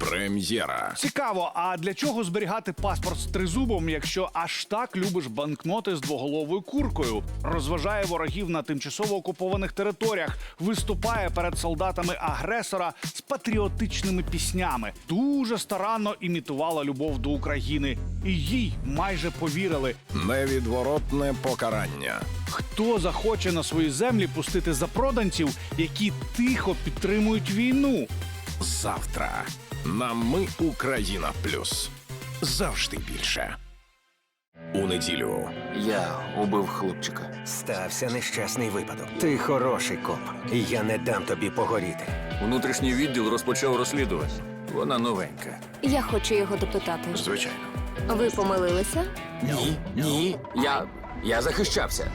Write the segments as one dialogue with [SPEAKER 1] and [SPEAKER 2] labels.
[SPEAKER 1] Прем'єра.
[SPEAKER 2] Цікаво, а для чого зберігати паспорт з тризубом, якщо аж так любиш банкноти з двоголовою куркою? Розважає ворогів на тимчасово окупованих територіях, виступає перед солдатами агресора з патріотичними піснями. Дуже старанно імітувала любов до України, і їй майже повірили.
[SPEAKER 1] Невідворотне покарання.
[SPEAKER 2] Хто захоче на свої землі пустити запроданців, які тихо підтримують війну?
[SPEAKER 1] Завтра. На ми Україна Плюс. Завжди більше. У неділю
[SPEAKER 3] Я убив хлопчика.
[SPEAKER 4] Стався нещасний випадок. Ти хороший коп, і я не дам тобі погоріти.
[SPEAKER 3] Внутрішній відділ розпочав розслідування. Вона новенька.
[SPEAKER 5] Я хочу його допитати.
[SPEAKER 3] Звичайно.
[SPEAKER 5] Ви помилилися?
[SPEAKER 3] Ні, ні. Я. Я захищався.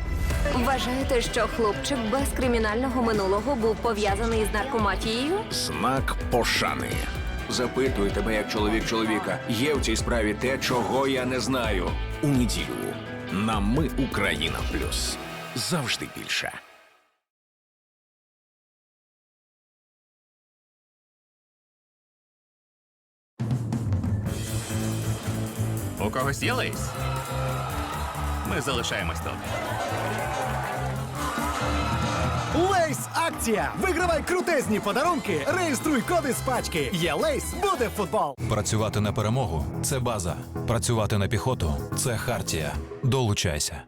[SPEAKER 5] Вважаєте, що хлопчик без кримінального минулого був пов'язаний з наркомафією?
[SPEAKER 1] знак пошани.
[SPEAKER 3] Запитую тебе як чоловік чоловіка. Є в цій справі те, чого я не знаю.
[SPEAKER 1] У неділю. На ми Україна Плюс. Завжди більше.
[SPEAKER 6] У когось є лейс? Ми залишаємось тут.
[SPEAKER 7] Лейс акція! Вигравай крутезні подарунки, реєструй коди з пачки. Є лейс, буде футбол.
[SPEAKER 8] Працювати на перемогу це база. Працювати на піхоту це хартія. Долучайся.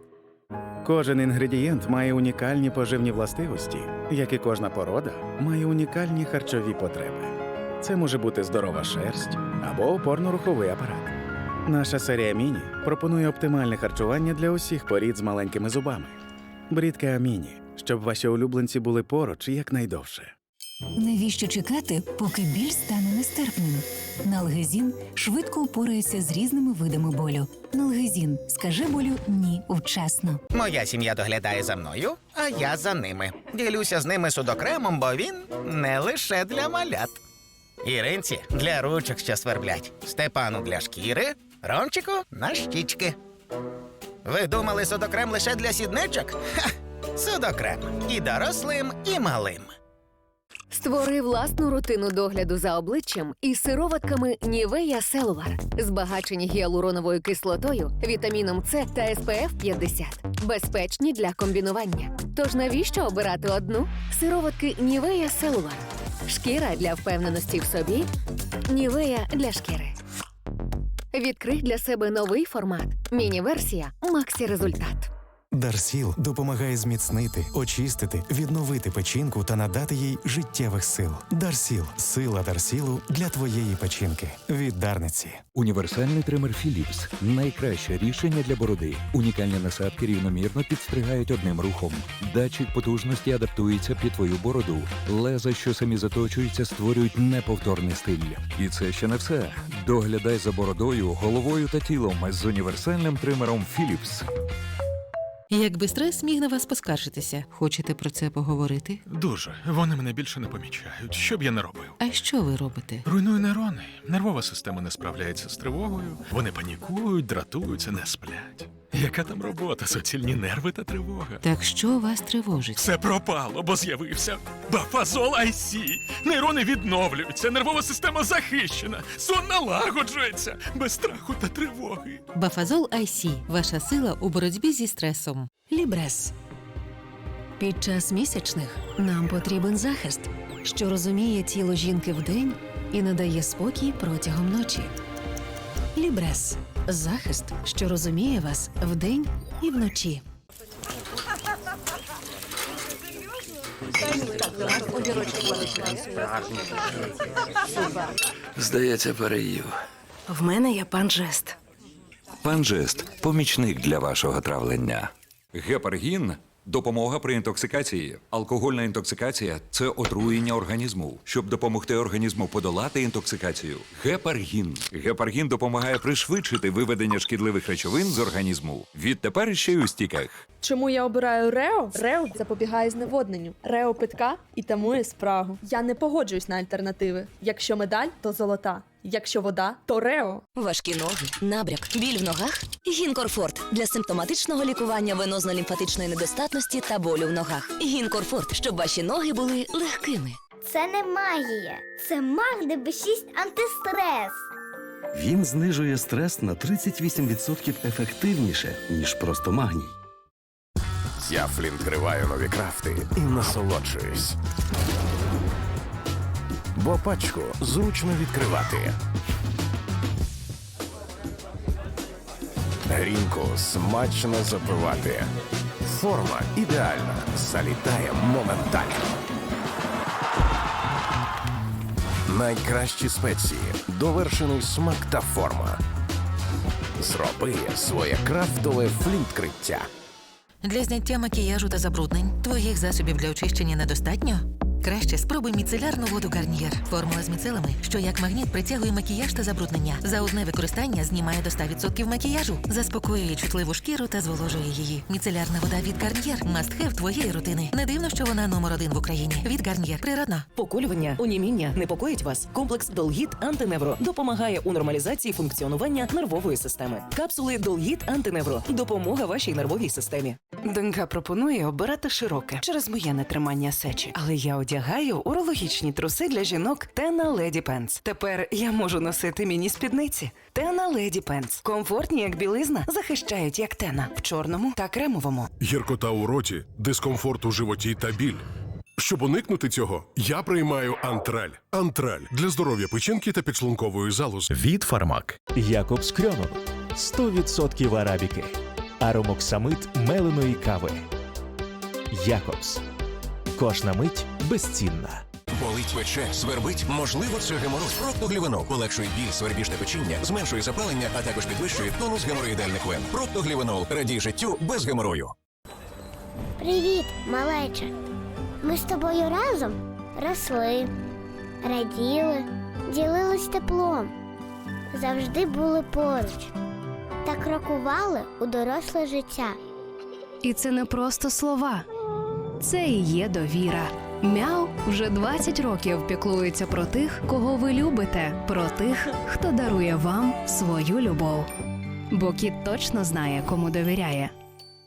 [SPEAKER 9] Кожен інгредієнт має унікальні поживні властивості, як і кожна порода має унікальні харчові потреби. Це може бути здорова шерсть або опорно-руховий апарат. Наша серія Міні пропонує оптимальне харчування для усіх порід з маленькими зубами. Брідка Аміні, щоб ваші улюбленці були поруч якнайдовше.
[SPEAKER 10] Навіщо чекати, поки біль стане нестерпним? Налгезін швидко упорається з різними видами болю. Налгезін скаже болю ні вчасно.
[SPEAKER 4] Моя сім'я доглядає за мною, а я за ними. Ділюся з ними судокремом, бо він не лише для малят. Іринці для ручок, що сверблять, Степану для шкіри, Ромчику на щічки. Ви думали судокрем лише для сідничок? Ха! Судокрем і дорослим, і малим.
[SPEAKER 5] Створи власну рутину догляду за обличчям із сироватками Нівея Селувар, збагачені гіалуроновою кислотою, вітаміном С та СПФ 50. Безпечні для комбінування. Тож навіщо обирати одну? Сироватки Нівея Селувар. Шкіра для впевненості в собі. Нівея для шкіри. Відкрий для себе новий формат. Міні-версія Максі Результат.
[SPEAKER 7] Дарсіл допомагає зміцнити, очистити, відновити печінку та надати їй життєвих сил. Дарсіл сила Дарсілу для твоєї печінки. Від Дарниці.
[SPEAKER 11] Універсальний тример Philips – найкраще рішення для бороди. Унікальні насадки рівномірно підстригають одним рухом. Датчик потужності адаптується під твою бороду. Леза, що самі заточуються, створюють неповторний стиль. І це ще не все. Доглядай за бородою, головою та тілом з універсальним тримером Philips.
[SPEAKER 12] Якби стрес міг на вас поскаржитися, хочете про це поговорити?
[SPEAKER 6] Дуже. Вони мене більше не помічають. Що б я не робив?
[SPEAKER 12] А що ви робите?
[SPEAKER 6] Руйную нейрони. Нервова система не справляється з тривогою. Вони панікують, дратуються, не сплять. Яка там робота? Суцільні нерви та тривога.
[SPEAKER 12] Так що вас тривожить?
[SPEAKER 6] Все пропало, бо з'явився бафазол IC. Нейрони відновлюються, нервова система захищена, сон налагоджується без страху та тривоги.
[SPEAKER 12] Бафазол IC – ваша сила у боротьбі зі стресом.
[SPEAKER 10] Лібрес. Під час місячних нам потрібен захист, що розуміє тіло жінки вдень і надає спокій протягом ночі. Лібрес захист, що розуміє вас вдень і вночі.
[SPEAKER 3] Здається, переїв.
[SPEAKER 10] В мене є пан Жест.
[SPEAKER 11] Панжест помічник для вашого травлення. Гепаргін допомога при інтоксикації. Алкогольна інтоксикація це отруєння організму. Щоб допомогти організму подолати інтоксикацію. Гепаргін. Гепаргін допомагає пришвидшити виведення шкідливих речовин з організму. Відтепер ще й у стіках.
[SPEAKER 13] Чому я обираю Рео? Рео запобігає зневодненню. Рео питка і тамує спрагу. Я не погоджуюсь на альтернативи. Якщо медаль, то золота. Якщо вода, то Рео.
[SPEAKER 10] Важкі ноги, набряк, біль в ногах. Гінкорфорт для симптоматичного лікування венозно-лімфатичної недостатності та болю в ногах. Гінкорфорт, щоб ваші ноги були легкими.
[SPEAKER 14] Це не магія. Це Магне Б6 антистрес.
[SPEAKER 15] Він знижує стрес на 38% ефективніше, ніж просто магній.
[SPEAKER 1] Я флінкриваю нові крафти і насолоджуюсь. Бо пачку зручно відкривати. Грінку смачно запивати. Форма ідеальна. Залітає моментально. Найкращі спеції, довершений смак та форма. Зроби своє крафтове флінткриття.
[SPEAKER 12] Для зняття макіяжу та забруднень твоїх засобів для очищення недостатньо? Краще спробуй міцелярну воду Гарнієр. Формула з міцелами, що як магніт притягує макіяж та забруднення. За одне використання знімає до 100% макіяжу, заспокоює чутливу шкіру та зволожує її. Міцелярна вода від Гарнієр мастхев твоєї рутини. Не дивно, що вона номер один в Україні. Від Гарнієр. Природно.
[SPEAKER 16] Поколювання, оніміння непокоїть вас. Комплекс Долгіт Антиневро допомагає у нормалізації функціонування нервової системи. Капсули Долгіт Антиневро допомога вашій нервовій системі.
[SPEAKER 17] Донька пропонує обирати широке через моє нетримання сечі, але я одягаю урологічні труси для жінок Тена Леді Пенс. Тепер я можу носити міні спідниці. Тена Леді Пенс. Комфортні, як білизна, захищають як тена в чорному та кремовому.
[SPEAKER 18] Гіркота у роті, дискомфорт у животі та біль. Щоб уникнути цього, я приймаю антраль. Антраль для здоров'я печінки та підшлункової залози.
[SPEAKER 19] Від Фармак. Якобс Крьонов. 100% арабіки. Аромоксамит меленої кави. Якобс. Кожна мить безцінна.
[SPEAKER 1] Болить пече, свербить, можливо, це геморой. Проктоглівенол полегшує біль, свербіжне печіння, зменшує запалення, а також підвищує тонус геморроїдальних вен. Проктоглівенол радій життю без геморою.
[SPEAKER 14] Привіт, малеча. Ми з тобою разом росли, раділи, ділились теплом, завжди були поруч та крокували у доросле життя.
[SPEAKER 20] І це не просто слова, це і є довіра. Мяу вже 20 років піклується про тих, кого ви любите, про тих, хто дарує вам свою любов. Бо кіт точно знає, кому довіряє.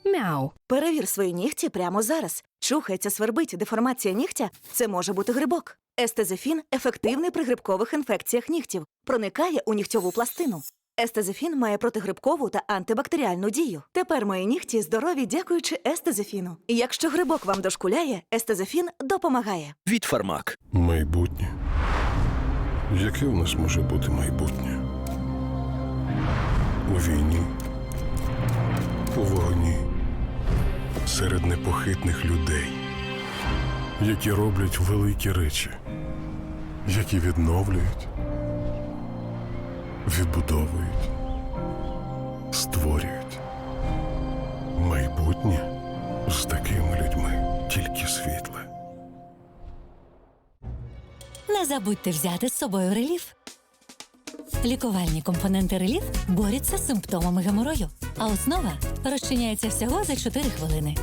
[SPEAKER 20] Мяу.
[SPEAKER 21] Перевір свої нігті прямо зараз. Чухається, свербить, деформація нігтя це може бути грибок. Естезефін ефективний при грибкових інфекціях нігтів, проникає у нігтьову пластину. Естезефін має протигрибкову та антибактеріальну дію. Тепер мої нігті здорові, дякуючи естезефіну. Якщо грибок вам дошкуляє, естезефін допомагає.
[SPEAKER 15] Від Фармак.
[SPEAKER 18] Майбутнє. Яке у нас може бути майбутнє? У війні, у вогні, серед непохитних людей, які роблять великі речі, які відновлюють, відбудовують, створюють. Майбутнє з такими людьми тільки світле.
[SPEAKER 22] Не забудьте взяти з собою реліф. Лікувальні компоненти реліф борються з симптомами геморою, а основа розчиняється всього за 4 хвилини.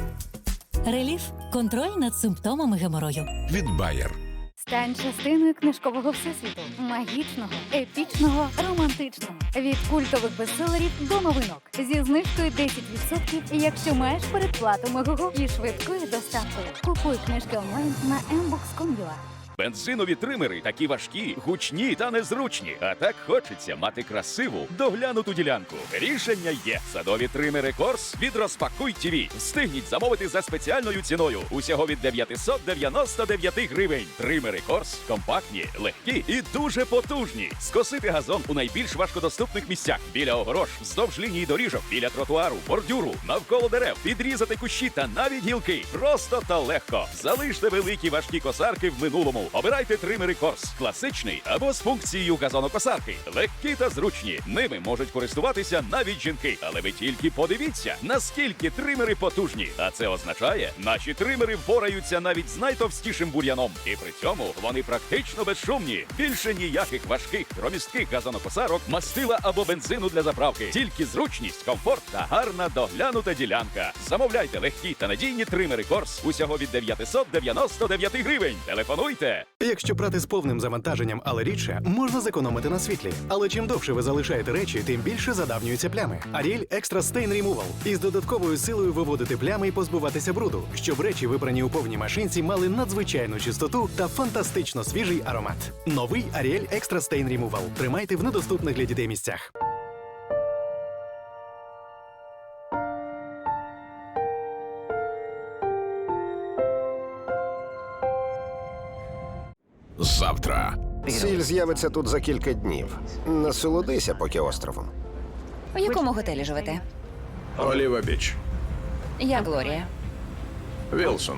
[SPEAKER 22] Реліф контроль над симптомами геморою.
[SPEAKER 1] Від Bayer.
[SPEAKER 23] Стань частиною книжкового всесвіту, магічного, епічного, романтичного. Від культових бестселерів до новинок. Зі знижкою 10%, якщо маєш передплату Мегого і швидкою доставкою. Купуй книжки онлайн на mbox.com.ua.
[SPEAKER 24] Бензинові тримери такі важкі, гучні та незручні. А так хочеться мати красиву, доглянуту ділянку. Рішення є. Садові тримери Корс від Розпакуй ТВ. Встигніть замовити за спеціальною ціною. Усього від 999 гривень. Тримери Корс компактні, легкі і дуже потужні. Скосити газон у найбільш важкодоступних місцях біля огорож, вздовж лінії доріжок, біля тротуару, бордюру, навколо дерев, підрізати кущі та навіть гілки. Просто та легко. Залиште великі важкі косарки в минулому. Обирайте тримери Корс, класичний або з функцією газонокосарки. Легкі та зручні. Ними можуть користуватися навіть жінки. Але ви тільки подивіться, наскільки тримери потужні. А це означає, наші тримери впораються навіть з найтовстішим бур'яном. І при цьому вони практично безшумні. Більше ніяких важких громістких газонокосарок, мастила або бензину для заправки. Тільки зручність, комфорт та гарна доглянута ділянка. Замовляйте легкі та надійні тримери Корс усього від 999 гривень. Телефонуйте
[SPEAKER 2] Якщо прати з повним завантаженням, але рідше, можна зекономити на світлі. Але чим довше ви залишаєте речі, тим більше задавнюються плями. Ariel Extra Stain Removal. Із додатковою силою виводити плями і позбуватися бруду, щоб речі, випрані у повній машинці, мали надзвичайну чистоту та фантастично свіжий аромат. Новий Ariel Extra Stain Removal. Тримайте в недоступних для дітей місцях.
[SPEAKER 1] Завтра. Сіль з'явиться тут за кілька днів. Насолодися поки островом.
[SPEAKER 25] У якому готелі живете?
[SPEAKER 1] Оліва Біч.
[SPEAKER 25] Я Глорія.
[SPEAKER 1] Вілсон.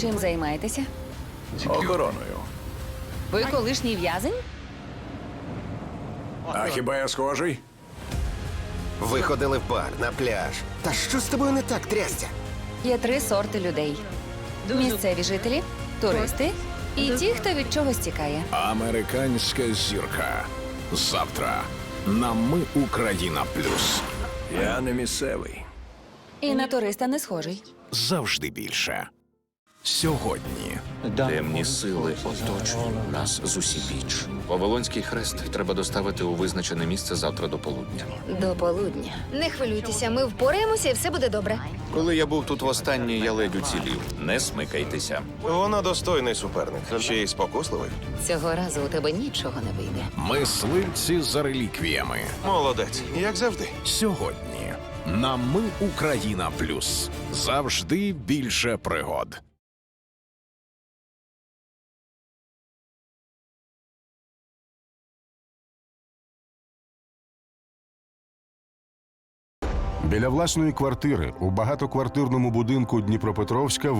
[SPEAKER 25] Чим займаєтеся?
[SPEAKER 1] Охороною.
[SPEAKER 25] Ви колишній в'язень?
[SPEAKER 1] А хіба я схожий? Виходили в бар на пляж. Та що з тобою не так, трястя?
[SPEAKER 25] Є три сорти людей: місцеві жителі, туристи і ті, хто від чогось тікає.
[SPEAKER 1] Американська зірка. Завтра. На ми Україна Плюс. Я не місцевий.
[SPEAKER 25] І на туриста не схожий.
[SPEAKER 1] Завжди більше. Сьогодні.
[SPEAKER 26] Темні сили оточують нас з усібіч. Вавилонський хрест треба доставити у визначене місце завтра до полудня.
[SPEAKER 25] До полудня.
[SPEAKER 27] Не хвилюйтеся, ми впораємося і все буде добре.
[SPEAKER 26] Коли я був тут востаннє, я ледь уцілів. Не смикайтеся.
[SPEAKER 1] Вона достойний суперник. Ще й спокусливий.
[SPEAKER 25] Цього разу у тебе нічого не вийде.
[SPEAKER 1] Мисливці за реліквіями. Молодець, як завжди. Сьогодні. На ми Україна Плюс. Завжди більше пригод.
[SPEAKER 28] Біля власної квартири у багатоквартирному будинку Дніпропетровська